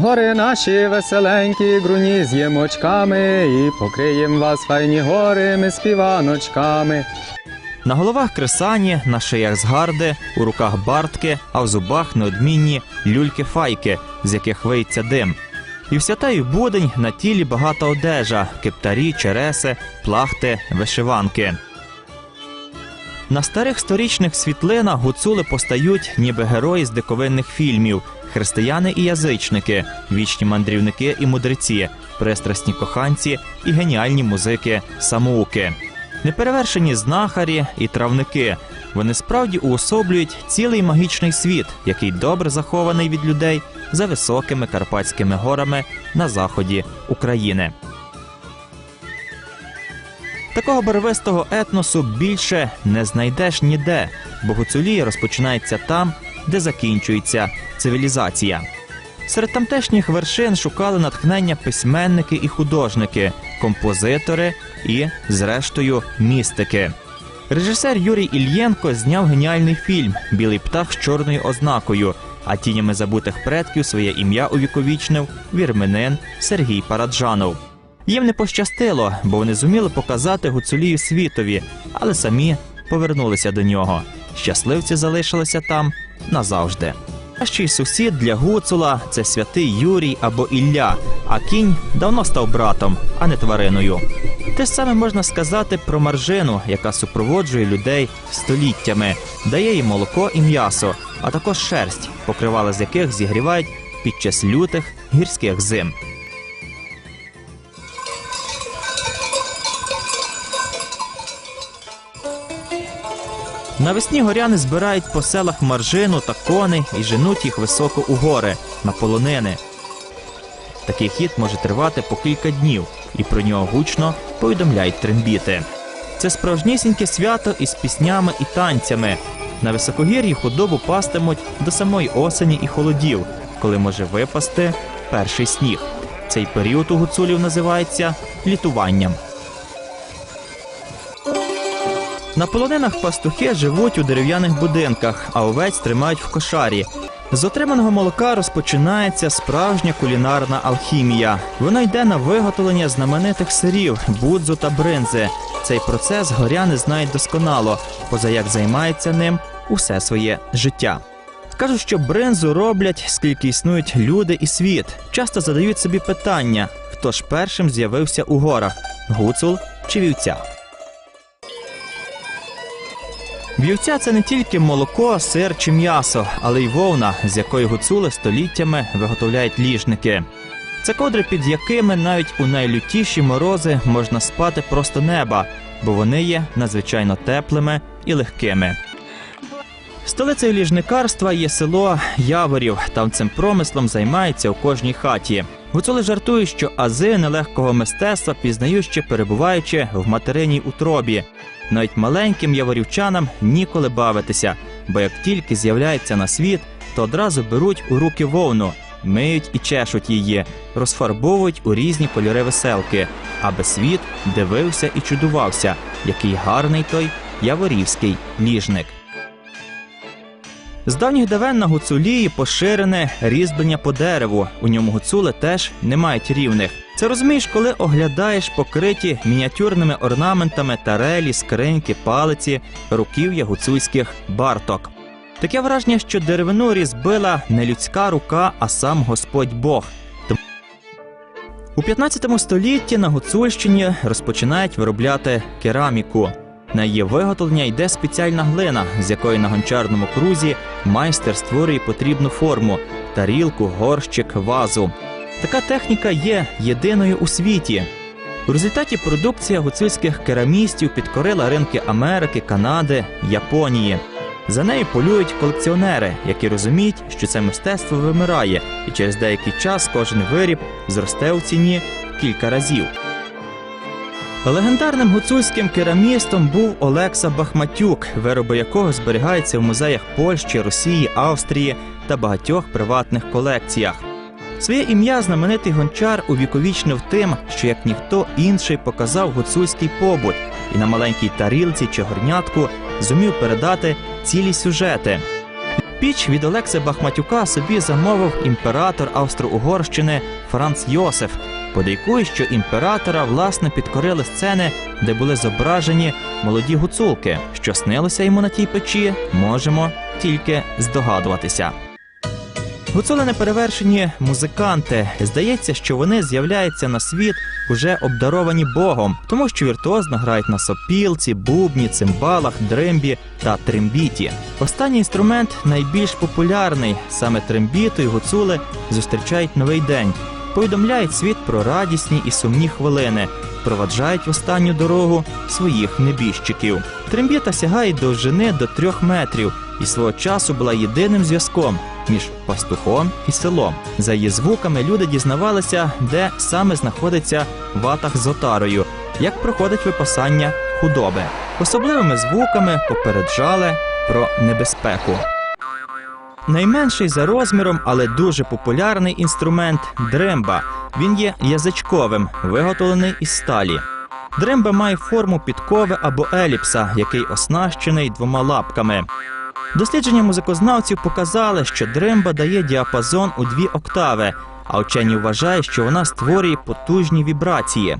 гори наші веселенькі, груні з'їм очками, і покриєм вас файні гори ми співаночками. На головах кресані, на шиях згарди, у руках бартки, а в зубах неодмінні люльки-файки, з яких виється дим. І в святаю будень на тілі багата одежа, кептарі, череси, плахти, вишиванки. На старих сторічних світлинах гуцули постають, ніби герої з диковинних фільмів, християни і язичники, вічні мандрівники і мудреці, пристрасні коханці і геніальні музики самоуки. Неперевершені знахарі і травники. Вони справді уособлюють цілий магічний світ, який добре захований від людей за високими карпатськими горами на заході України. Такого барвистого етносу більше не знайдеш ніде, бо гуцулія розпочинається там, де закінчується цивілізація. Серед тамтешніх вершин шукали натхнення письменники і художники, композитори і, зрештою, містики. Режисер Юрій Ільєнко зняв геніальний фільм Білий птах з чорною ознакою, а тінями забутих предків своє ім'я увіковічнив вірменин Сергій Параджанов. Їм не пощастило, бо вони зуміли показати гуцулію світові, але самі повернулися до нього. Щасливці залишилися там назавжди. Кращий сусід для гуцула це святий Юрій або Ілля, а кінь давно став братом, а не твариною. Те ж саме можна сказати про маржину, яка супроводжує людей століттями, дає їм молоко і м'ясо, а також шерсть, покривала з яких зігрівають під час лютих гірських зим. Навесні горяни збирають по селах маржину та коней і женуть їх високо у гори на полонини. Такий хід може тривати по кілька днів, і про нього гучно повідомляють трембіти. Це справжнісіньке свято із піснями і танцями. На високогір'ї худобу пастимуть до самої осені і холодів, коли може випасти перший сніг. Цей період у гуцулів називається літуванням. На полонинах пастухи живуть у дерев'яних будинках, а овець тримають в кошарі. З отриманого молока розпочинається справжня кулінарна алхімія. Вона йде на виготовлення знаменитих сирів, будзу та бринзи. Цей процес горяни знають досконало, поза як займаються ним усе своє життя. Кажуть, що бринзу роблять, скільки існують люди і світ. Часто задають собі питання: хто ж першим з'явився у горах гуцул чи вівця? Вівця це не тільки молоко, сир чи м'ясо, але й вовна, з якої гуцули століттями виготовляють ліжники. Це кодри, під якими навіть у найлютіші морози можна спати просто неба, бо вони є надзвичайно теплими і легкими. Столицею ліжникарства є село Яворів. Там цим промислом займається у кожній хаті. Гуцули жартують, що ази нелегкого мистецтва пізнають ще перебуваючи в материній утробі. Навіть маленьким яворівчанам ніколи бавитися, бо як тільки з'являється на світ, то одразу беруть у руки вовну, миють і чешуть її, розфарбовують у різні кольори веселки, аби світ дивився і чудувався, який гарний той яворівський ліжник. З давніх давен на гуцулії поширене різьблення по дереву. У ньому гуцули теж не мають рівних. Це розумієш, коли оглядаєш покриті мініатюрними орнаментами тарелі, скриньки, палиці, руків'я гуцульських барток. Таке враження, що деревину різбила не людська рука, а сам Господь Бог. У 15 столітті на Гуцульщині розпочинають виробляти кераміку. На її виготовлення йде спеціальна глина, з якої на гончарному крузі майстер створює потрібну форму тарілку, горщик, вазу. Така техніка є єдиною у світі. У результаті продукція гуцульських керамістів підкорила ринки Америки, Канади, Японії. За нею полюють колекціонери, які розуміють, що це мистецтво вимирає, і через деякий час кожен виріб зросте у ціні кілька разів. Легендарним гуцульським керамістом був Олекса Бахматюк, вироби якого зберігаються в музеях Польщі, Росії, Австрії та багатьох приватних колекціях. Своє ім'я знаменитий гончар увіковічнив тим, що як ніхто інший показав гуцульський побут і на маленькій тарілці чи горнятку зумів передати цілі сюжети. Піч від Олекси Бахматюка собі замовив імператор Австро-Угорщини Франц Йосиф. Подейкує, що імператора власне підкорили сцени, де були зображені молоді гуцулки. Що снилося йому на тій печі, можемо тільки здогадуватися. Гуцули неперевершені музиканти. Здається, що вони з'являються на світ уже обдаровані Богом, тому що віртуозно грають на сопілці, бубні, цимбалах, дримбі та трембіті. Останній інструмент найбільш популярний. Саме трембіту і гуцули зустрічають новий день, повідомляють світ про радісні і сумні хвилини, проваджають в останню дорогу своїх небіжчиків. Трембіта сягає довжини до трьох метрів і свого часу була єдиним зв'язком між пастухом і селом. За її звуками люди дізнавалися, де саме знаходиться ватах з отарою, як проходить випасання худоби. Особливими звуками попереджали про небезпеку. Найменший за розміром, але дуже популярний інструмент дремба. Він є язичковим, виготовлений із сталі. Дремба має форму підкови або еліпса, який оснащений двома лапками. Дослідження музикознавців показали, що дремба дає діапазон у дві октави, а вчені вважають, що вона створює потужні вібрації.